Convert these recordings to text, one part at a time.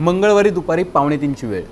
मंगळवारी दुपारी पावणे तीनची वेळ.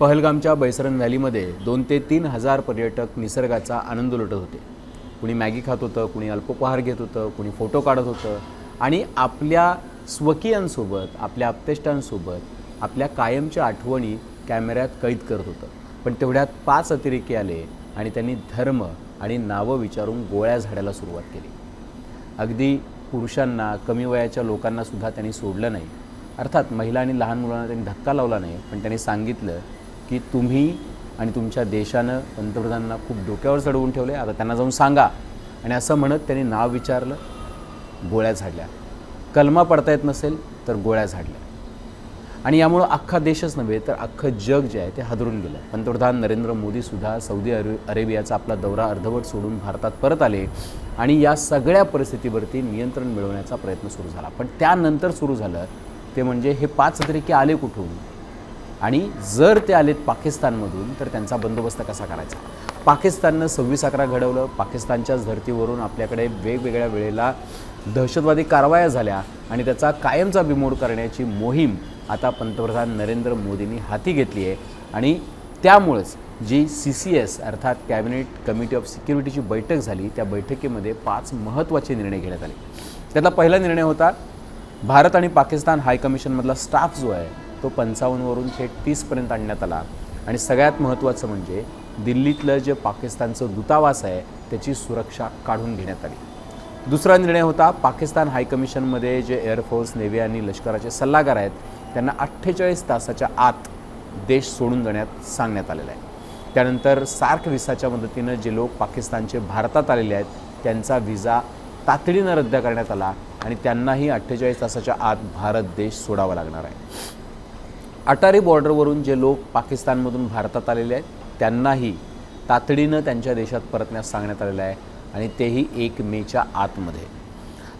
पहलगामच्या बैसरन व्हॅलीमध्ये दोन ते तीन हजार पर्यटक निसर्गाचा आनंद लुटत होते. कुणी मॅगी खात होतं कुणी अल्पोपहार घेत होतं कुणी फोटो काढत होतं आणि आपल्या स्वकीयांसोबत आपल्या आप्तेष्टांसोबत आपल्या कायमच्या आठवणी कॅमेऱ्यात कैद करत होतं. पण तेवढ्यात पाच अतिरेकी आले आणि त्यांनी धर्म आणि नावं विचारून गोळ्या झाडायला सुरुवात केली. अगदी पुरुषांना कमी वयाच्या लोकांनासुद्धा त्यांनी सोडलं नाही. अर्थात महिला आणि लहान मुलांना त्यांनी धक्का लावला नाही पण त्यांनी सांगितलं की तुम्ही आणि तुमच्या देशानं पंतप्रधानांना खूप डोक्यावर चढवून ठेवले आता त्यांना जाऊन सांगा. आणि असं म्हणत त्यांनी नाव विचारलं गोळ्या झाडल्या. कलमा पडता येत नसेल तर गोळ्या झाडल्या. आणि यामुळं अख्खा देशच नव्हे तर अख्खं जग जे आहे ते हादरून गेलं. पंतप्रधान नरेंद्र मोदीसुद्धा सौदी अरे अरेबियाचा आपला दौरा अर्धवट सोडून भारतात परत आले आणि या सगळ्या परिस्थितीवरती नियंत्रण मिळवण्याचा प्रयत्न सुरू झाला. पण त्यानंतर सुरू झालं ते म्हणजे हे पाच अतिरेकी आले कुठून? आणि जर ते आलेत पाकिस्तानमधून तर त्यांचा बंदोबस्त कसा करायचा? पाकिस्ताननं सव्वीस अकरा घडवलं पाकिस्तानच्याच धर्तीवरून आपल्याकडे वेगवेगळ्या वेळेला दहशतवादी कारवाया झाल्या आणि त्याचा कायमचा बिमोड करण्याची मोहीम आता पंतप्रधान नरेंद्र मोदींनी हाती घेतली आहे. आणि त्यामुळंच जी सी सी एस अर्थात कॅबिनेट कमिटी ऑफ सिक्युरिटीची बैठक झाली त्या बैठकीमध्ये पाच महत्त्वाचे निर्णय घेण्यात आले. त्यातला पहिला निर्णय होता भारत आणि पाकिस्तान हायकमिशनमधला स्टाफ जो आहे तो पंचावन्नवरून थेट तीसपर्यंत आणण्यात आला. आणि सगळ्यात महत्त्वाचं म्हणजे दिल्लीतलं जे पाकिस्तानचं दूतावास आहे त्याची सुरक्षा काढून घेण्यात आली. दुसरा निर्णय होता पाकिस्तान हायकमिशनमध्ये जे एअरफोर्स नेव्ही आणि लष्कराचे सल्लागार आहेत त्यांना अठ्ठेचाळीस तासाच्या आत देश सोडून जाण्यात सांगण्यात आलेलं आहे. त्यानंतर सार्क विसाच्या मदतीनं जे लोक पाकिस्तानचे भारतात आलेले आहेत त्यांचा व्हिसा तातडीनं रद्द करण्यात आला. आणि त्यांनाही अठ्ठेचाळीस तासाच्या आत भारत देश सोडावा लागणार आहे. अटारी बॉर्डरवरून जे लोक पाकिस्तानमधून भारतात आलेले आहेत त्यांनाही तातडीनं त्यांच्या देशात परतण्यास सांगण्यात आलेलं आहे आणि तेही एक मेच्या आतमध्ये.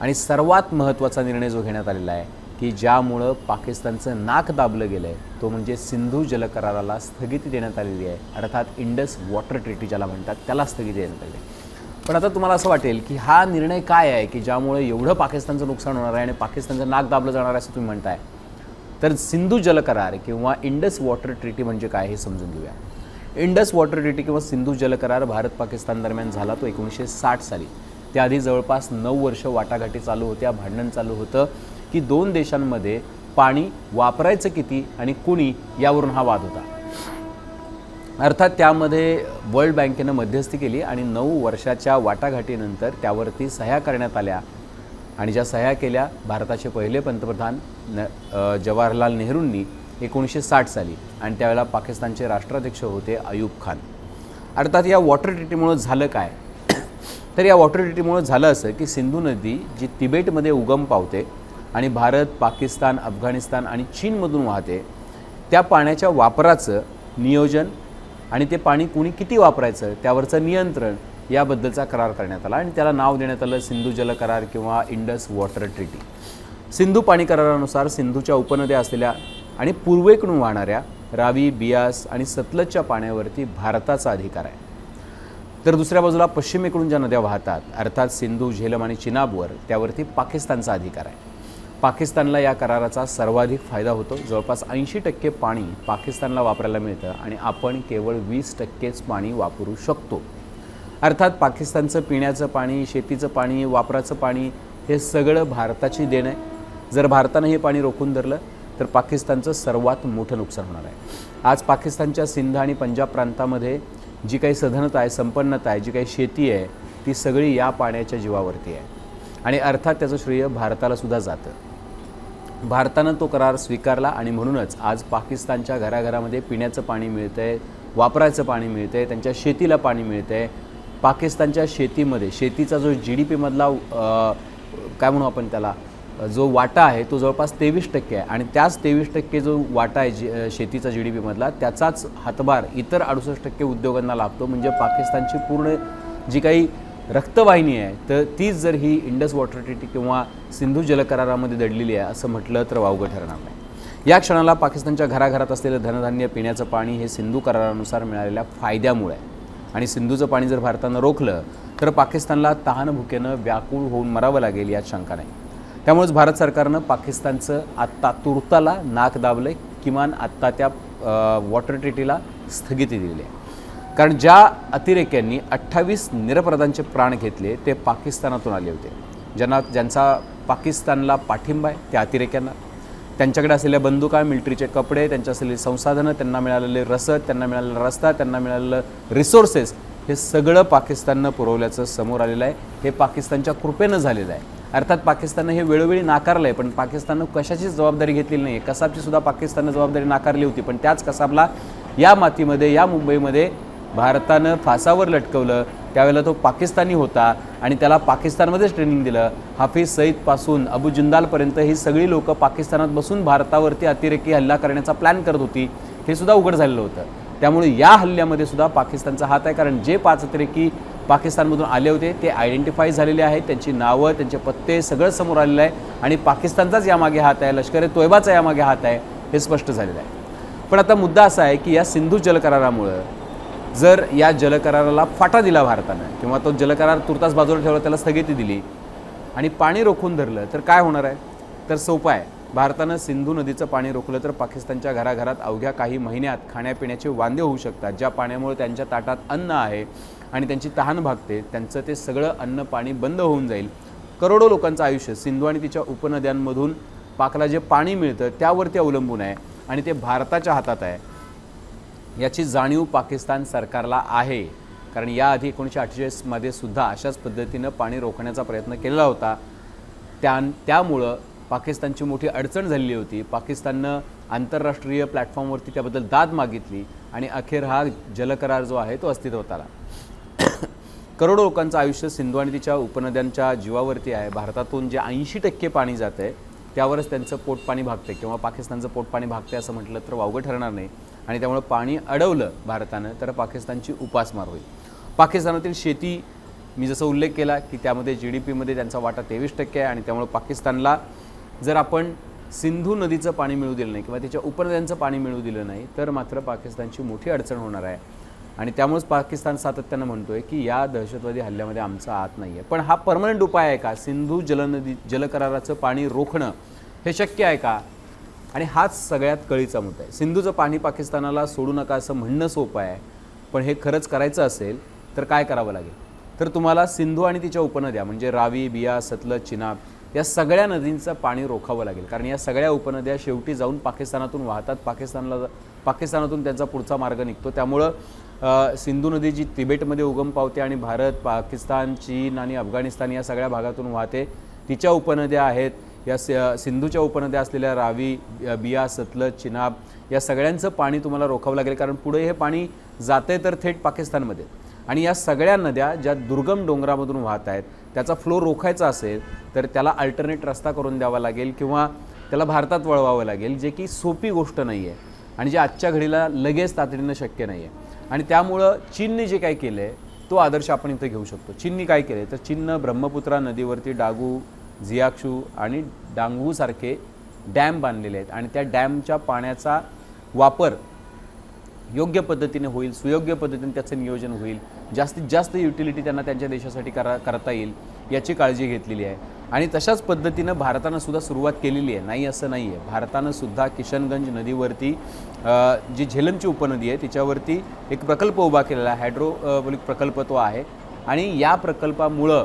आणि सर्वात महत्त्वाचा निर्णय जो घेण्यात आलेला आहे की ज्यामुळं पाकिस्तानचं नाक दाबलं गेलं आहे तो म्हणजे सिंधू जलकराराला स्थगिती देण्यात आलेली आहे. अर्थात इंडस वॉटर ट्रीटी ज्याला म्हणतात त्याला स्थगिती देण्यात आली आहे. पण आता तुम्हाला असं वाटेल की हा निर्णय काय आहे की ज्यामुळे एवढं पाकिस्तानचं नुकसान होणार आहे आणि पाकिस्तानचं नाक दाबलं जाणार आहे असं तुम्ही म्हणताय? तर सिंधू जलकरार किंवा इंडस वॉटर ट्रीटी म्हणजे काय हे समजून घेऊया. इंडस वॉटर ट्रीटी किंवा सिंधू जलकरार भारत पाकिस्तान दरम्यान झाला तो एकोणीसशे साठ साली. त्याआधी जवळपास नऊ वर्ष वाटाघाटी चालू होत्या भांडण चालू होतं की दोन देशांमध्ये पाणी वापरायचं किती आणि कुणी यावरून हा वाद होता. अर्थात त्यामध्ये वर्ल्ड बँकेनं मध्यस्थी केली आणि नऊ वर्षाच्या वाटाघाटीनंतर त्यावरती सह्या करण्यात आल्या. आणि ज्या सह्या केल्या भारताचे पहिले पंतप्रधान न जवाहरलाल नेहरूंनी एकोणीसशे साठ साली आणि त्यावेळेला पाकिस्तानचे राष्ट्राध्यक्ष होते अयूब खान. अर्थात या वॉटर ट्रीटीमुळं झालं काय? तर या वॉटर ट्रीटीमुळं झालं असं की सिंधू नदी जी तिबेटमध्ये उगम पावते आणि भारत पाकिस्तान अफगाणिस्तान आणि चीनमधून वाहते त्या पाण्याच्या वापराचं नियोजन आणि ते पाणी कुणी किती वापरायचं त्यावरचं नियंत्रण याबद्दलचा करार करण्यात आला. आणि त्याला नाव देण्यात आलं सिंधू जल करार किंवा इंडस वॉटर ट्रीटी. सिंधू पाणी करारानुसार सिंधूच्या उपनद्या असलेल्या आणि पूर्वेकडून वाहणाऱ्या रावी बियास आणि सतलजच्या पाण्यावरती भारताचा अधिकार आहे. तर दुसऱ्या बाजूला पश्चिमेकडून ज्या नद्या वाहतात अर्थात सिंधू झेलम आणि चिनाबवर त्यावरती पाकिस्तानचा अधिकार आहे. पाकिस्तानला या कराराचा सर्वाधिक फायदा होतो. जवळपास ऐंशी टक्के पाणी पाकिस्तानला वापरायला मिळतं आणि आपण केवळ वीस टक्केच पाणी वापरू शकतो. अर्थात पाकिस्तानचं पिण्याचं पाणी शेतीचं पाणी वापराचं पाणी हे सगळं भारताची देणं आहे. जर भारतानं हे पाणी रोखून धरलं तर पाकिस्तानचं सर्वात मोठं नुकसान होणार आहे. आज पाकिस्तानच्या सिंध आणि पंजाब प्रांतामध्ये जी काही सधनता आहे संपन्नता आहे जी काही शेती आहे ती सगळी या पाण्याच्या जीवावरती आहे. आणि अर्थात त्याचं श्रेय भारतालासुद्धा जातं. भारतानं तो करार स्वीकारला आणि म्हणूनच आज पाकिस्तानच्या घराघरामध्ये पिण्याचं पाणी मिळतं आहे वापरायचं पाणी मिळतं आहे त्यांच्या शेतीला पाणी मिळतं आहे पाकिस्तानच्या शेतीमध्ये शेतीचा जो जी डी पीमधला काय म्हणू आपण त्याला जो वाटा आहे तो जवळपास तेवीस टक्के आहे. आणि त्याच तेवीस टक्के जो वाटा आहे जी शेतीचा जी डी पीमधला त्याचाच हातभार इतर अडुसष्ट टक्के उद्योगांना लागतो. म्हणजे पाकिस्तानची पूर्ण जी काही रक्तवाहिनी आहे तर तीच जर ही इंडस वॉटर ट्रिटी किंवा सिंधू जलकरारामध्ये दडलेली आहे असं म्हटलं तर वावगं ठरणार नाही. या क्षणाला पाकिस्तानच्या घराघरात असलेलं धनधान्य पिण्याचं पाणी हे सिंधू करारानुसार मिळालेल्या फायद्यामुळे आहे. आणि सिंधूचं पाणी जर भारतानं रोखलं तर पाकिस्तानला तहानभुकेनं व्याकुळ होऊन मरावं लागेल यात शंका नाही. त्यामुळेच भारत सरकारनं पाकिस्तानचं आत्ता तुर्ताला नाक दाबलं किमान आत्ता त्या वॉटर ट्रिटीला स्थगिती दिली आहे. कारण ज्या अतिरेक्यांनी अठ्ठावीस निरपराधांचे प्राण घेतले ते पाकिस्तानातून आले होते. ज्यांना ज्यांचा पाकिस्तानला पाठिंबा आहे त्या अतिरेक्यांना. त्यांच्याकडे असलेल्या बंदुका मिलिटरीचे कपडे त्यांच्या असलेली संसाधनं त्यांना मिळालेले रसद त्यांना मिळालेला रस्ता त्यांना मिळालेलं रिसोर्सेस हे सगळं पाकिस्ताननं पुरवल्याचं समोर आलेलं आहे. हे पाकिस्तानच्या कृपेनं झालेलं आहे. अर्थात पाकिस्ताननं हे वेळोवेळी नाकारलं आहे पण पाकिस्ताननं कशाचीच जबाबदारी घेतलेली नाही? कसाबची सुद्धा पाकिस्ताननं जबाबदारी नाकारली होती पण त्याच कसाबला या मातीमध्ये या मुंबईमध्ये भारतानं फासावर लटकवलं त्यावेळेला तो पाकिस्तानी होता आणि त्याला पाकिस्तानमध्येच ट्रेनिंग दिलं. हाफिज सईदपासून अबू जिंदालपर्यंत ही सगळी लोकं पाकिस्तानात बसून भारतावरती अतिरेकी हल्ला करण्याचा प्लॅन करत होती. हे सुद्धा उघड झालेलं होतं. त्यामुळे या हल्ल्यामध्ये सुद्धा पाकिस्तानचा हात आहे कारण जे पाच अतिरेकी पाकिस्तानमधून आले होते ते आयडेंटिफाय झालेले आहेत. त्यांची नावं त्यांचे पत्ते सगळं समोर आलेलं आहे. आणि पाकिस्तानचाच यामागे हात आहे लष्कर ए तोयबाचा यामागे हात आहे हे स्पष्ट झालेलं आहे. पण आता मुद्दा असा आहे की या सिंधू जलकरारामुळं जर या जलकराराला फाटा दिला भारतानं किंवा तो जलकरार तुर्तास बाजूला ठेवला त्याला स्थगिती दिली आणि पाणी रोखून धरलं तर काय होणार आहे? तर सोपं आहे. भारतानं सिंधू नदीचं पाणी रोखलं तर पाकिस्तानच्या घराघरात अवघ्या काही महिन्यात खाण्यापिण्याचे वांदे होऊ शकतात ज्या पाण्यामुळे त्यांच्या ताटात अन्न आहे आणि त्यांची तहान भागते. त्यांचं ते सगळं अन्न पाणी बंद होऊन जाईल. करोडो लोकांचं आयुष्य सिंधू आणि तिच्या उपनद्यांमधून पाकला जे पाणी मिळतं त्यावरती अवलंबून आहे आणि ते भारताच्या हातात आहे. याची जाणीव पाकिस्तान सरकारला आहे. कारण याआधी एकोणीसशे अठ्ठेचाळीसमध्ये सुद्धा अशाच पद्धतीनं पाणी रोखण्याचा प्रयत्न केलेला होता. त्या त्यामुळं पाकिस्तानची मोठी अडचण झालेली होती. पाकिस्ताननं आंतरराष्ट्रीय प्लॅटफॉर्मवरती त्याबद्दल दाद मागितली आणि अखेर हा जलकरार जो आहे तो अस्तित्वात आला. करोडो लोकांचं आयुष्य सिंधू आणि तिच्या उपनद्यांच्या जीवावरती आहे. भारतातून जे ऐंशी टक्के पाणी जातं आहे त्यावरच त्यांचं पोटपाणी भागते किंवा पाकिस्तानचं पोटपाणी भागते असं म्हटलं तर वावगं ठरणार नाही. आणि त्यामुळं पाणी अडवलं भारतानं तर पाकिस्तानची उपासमार होईल. पाकिस्तानातील शेती मी जसं उल्लेख केला की त्यामध्ये जी डी पीमध्ये त्यांचा वाटा तेवीस टक्के आहे आणि त्यामुळे पाकिस्तानला जर आपण सिंधू नदीचं पाणी मिळू दिलं नाही किंवा त्याच्या उपनद्यांचं पाणी मिळू दिलं नाही तर मात्र पाकिस्तानची मोठी अडचण होणार आहे. आणि त्यामुळेच पाकिस्तान सातत्यानं म्हणतोय की या दहशतवादी हल्ल्यामध्ये आमचा आत नाही आहे पण हा परमनंट उपाय आहे का? सिंधू जलनदी जलकराराचं पाणी रोखणं हे शक्य आहे का? आणि हाच सगळ्यात कळीचा मुद्दा आहे. सिंधूचं पाणी पाकिस्तानाला सोडू नका असं म्हणणं सोपं आहे पण हे खरंच करायचं असेल तर काय करावं लागेल? तर तुम्हाला सिंधू आणि तिच्या उपनद्या म्हणजे रावी बिया सतलज चिनाब या सगळ्या नदींचं पाणी रोखावं लागेल. कारण या सगळ्या उपनद्या शेवटी जाऊन पाकिस्तानातून वाहतात पाकिस्तानला पाकिस्तानातून त्यांचा पुढचा मार्ग निघतो. त्यामुळं सिंधू नदी जी तिबेटमध्ये उगम पावते आणि भारत पाकिस्तान चीन आणि अफगाणिस्तान या सगळ्या भागातून वाहते तिच्या उपनद्या आहेत. या सि- सिंधूच्या उपनद्या असलेल्या रावी बिया सतलज चिनाब या सगळ्यांचं पाणी तुम्हाला रोखावं लागेल. कारण पुढे हे पाणी जाते तर थेट पाकिस्तानमध्ये. आणि या सगळ्या नद्या ज्या दुर्गम डोंगरामधून वाहत आहेत त्याचा फ्लो रोखायचा असेल तर त्याला अल्टरनेट रस्ता करून द्यावा लागेल किंवा त्याला भारतात वळवावं लागेल जे की सोपी गोष्ट नाही आहे आणि जे आजच्या घडीला लगेच तातडीनं शक्य नाही आहे आणि त्यामुळं चीनने जे काय केलं आहे तो आदर्श आपण इथं घेऊ शकतो. चीननी काय केलं तर चीननं ब्रह्मपुत्रा नदीवरती डागू झियाक्षू आणि डांगूसारखे डॅम बांधलेले आहेत. आणि त्या डॅमच्या पाण्याचा वापर योग्य पद्धतीने होईल सुयोग्य पद्धतीने त्याचं नियोजन होईल. जास्तीत जास्त युटिलिटी त्यांना त्यांच्या देशासाठी करा करता येईल याची काळजी घेतलेली आहे. आणि तशाच पद्धतीनं भारतानं सुद्धा सुरुवात केलेली आहे. नाही असं नाही आहे भारतानं सुद्धा किशनगंज नदीवरती जी झेलमची उपनदी आहे तिच्यावरती एक प्रकल्प उभा केलेला आहे. प्रकल्प तो आहे. आणि या प्रकल्पामुळं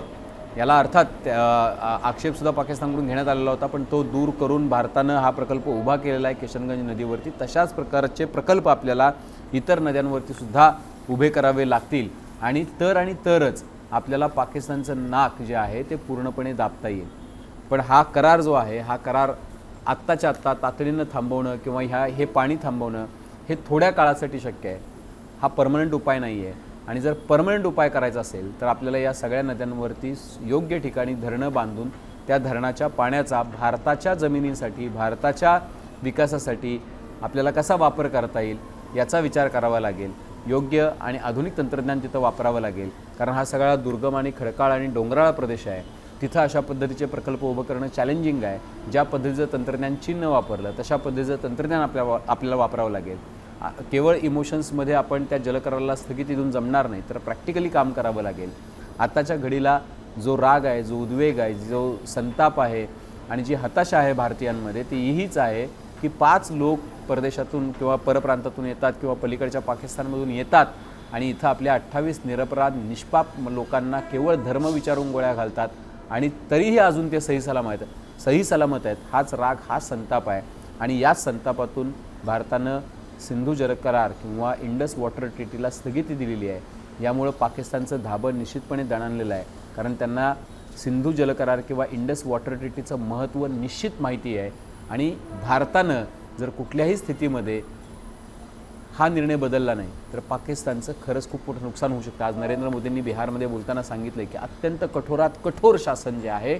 याला अर्थात आक्षेपसुद्धा पाकिस्तानकडून घेण्यात आलेला होता पण तो दूर करून भारतानं हा प्रकल्प उभा केलेला आहे किशनगंज नदीवरती. तशाच प्रकारचे प्रकल्प आपल्याला इतर नद्यांवरती सुद्धा उभे करावे लागतील. आणि तर आणि तरच आपल्याला पाकिस्तानचं नाक जे आहे ते पूर्णपणे दाबता येईल. पण हा करार जो आहे हा करार आत्ताच्या आत्ता तातडीनं थांबवणं किंवा ह्या हे पाणी थांबवणं हे थोड्या काळासाठी शक्य आहे. हा परमनंट उपाय नाही आहे आणि जर परमनंट उपाय करायचा असेल तर आपल्याला या सगळ्या नद्यांवरती योग्य ठिकाणी धरणं बांधून त्या धरणाच्या पाण्याचा भारताच्या जमिनींसाठी भारताच्या विकासासाठी आपल्याला कसा वापर करता येईल याचा विचार करावा लागेल. योग्य आणि आधुनिक तंत्रज्ञान तिथं वापरावं लागेल. कारण हा सगळा दुर्गम आणि खडकाळ आणि डोंगराळ प्रदेश आहे. तिथं अशा पद्धतीचे प्रकल्प उभं करणं चॅलेंजिंग आहे. ज्या पद्धतीचं तंत्रज्ञान चीननं वापरलं तशा पद्धतीचं तंत्रज्ञान आपल्या आपल्याला वापरावं लागेल. केवळ इमोशन्समध्ये आपण त्या जलकराला स्थगिती देऊन जमणार नाही तर प्रॅक्टिकली काम करावं लागेल. आत्ताच्या घडीला जो राग आहे जो उद्वेग आहे जो संताप आहे आणि जी हताशा आहे भारतीयांमध्ये ती हीच आहे की पाच लोक परदेशातून किंवा परप्रांतातून येतात किंवा पलीकडच्या पाकिस्तानमधून येतात आणि इथं आपल्या अठ्ठावीस निरपराध निष्पाप लोकांना केवळ धर्म विचारून गोळ्या घालतात आणि तरीही अजून ते सही सलामत आहेत सही सलामत आहेत. हाच राग हा संताप आहे. आणि याच संतापातून भारतानं सिंधू जल करार किंवा इंडस वॉटर ट्रिटीला स्थगिती दिलेली आहे यामुळं पाकिस्तानचं धाबं निश्चितपणे दणाणलेलं आहे. कारण त्यांना सिंधू जलकरार किंवा इंडस वॉटर ट्रिटीचं महत्त्व निश्चित माहिती आहे आणि भारतानं जर कुठल्याही स्थितीमध्ये हा निर्णय बदलला नाही तर पाकिस्तानचं खरंच खूप मोठं नुकसान होऊ शकतं. आज नरेंद्र मोदींनी बिहारमध्ये बोलताना सांगितलं की अत्यंत कठोरात कठोर शासन जे आहे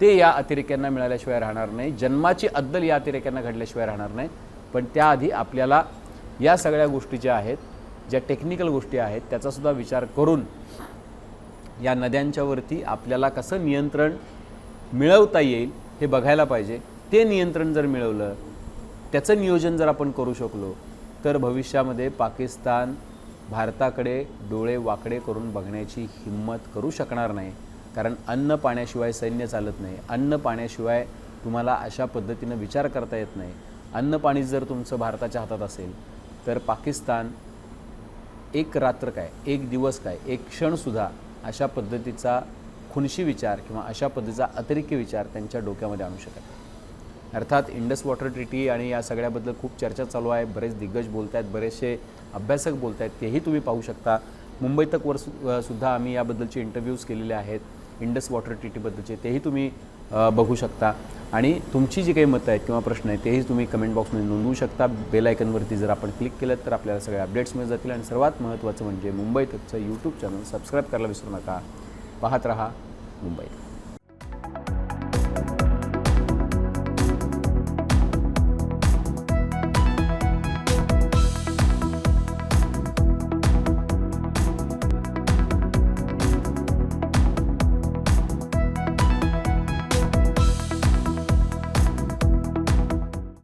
ते या अतिरेक्यांना मिळाल्याशिवाय राहणार नाही. जन्माची अद्दल या अतिरेक्यांना घडल्याशिवाय राहणार नाही. पण त्याआधी आपल्याला या सगळ्या गोष्टी ज्या आहेत ज्या टेक्निकल गोष्टी आहेत त्याचासुद्धा विचार करून या नद्यांच्यावरती आपल्याला कसं नियंत्रण मिळवता येईल हे बघायला पाहिजे. ते नियंत्रण जर मिळवलं त्याचं नियोजन जर आपण करू शकलो तर भविष्यामध्ये पाकिस्तान भारताकडे डोळे वाकडे करून बघण्याची हिंमत करू शकणार नाही. कारण अन्न पाण्याशिवाय सैन्य चालत नाही. अन्न पाण्याशिवाय तुम्हाला अशा पद्धतीनं विचार करता येत नाही. अन्न पाणी जर तुमचं भारताच्या हातात असेल तर पाकिस्तान एक रात्र काय एक दिवस काय एक क्षणसुद्धा अशा पद्धतीचा खुनशी विचार किंवा अशा पद्धतीचा अतिरिक्त विचार त्यांच्या डोक्यामध्ये आणू शकत अर्थात इंडस वॉटर ट्रिटी आणि या सगळ्याबद्दल खूप चर्चा चालू आहे. बरेच दिग्गज बोलत आहेत बरेचसे अभ्यासक बोलत आहेत तेही तुम्ही पाहू शकता. मुंबई तकवर सु सुद्धा आम्ही याबद्दलचे इंटरव्ह्यूज केलेले आहेत. इंडस वॉटर ट्रिटीबद्दलचे तेही तुम्ही बघू शकता. आणि तुमची जी काही मतं आहेत किंवा प्रश्न आहेत तेही तुम्ही कमेंट बॉक्समध्ये नोंदवू शकता. बेल आयकनवरती जर आपण क्लिक केलं तर आपल्याला सगळ्या अपडेट्स मिळत जातील. आणि सर्वात महत्त्वाचं म्हणजे मुंबई तकचं यूट्यूब चॅनल सबस्क्राईब करायला विसरू नका. पाहत रहा मुंबई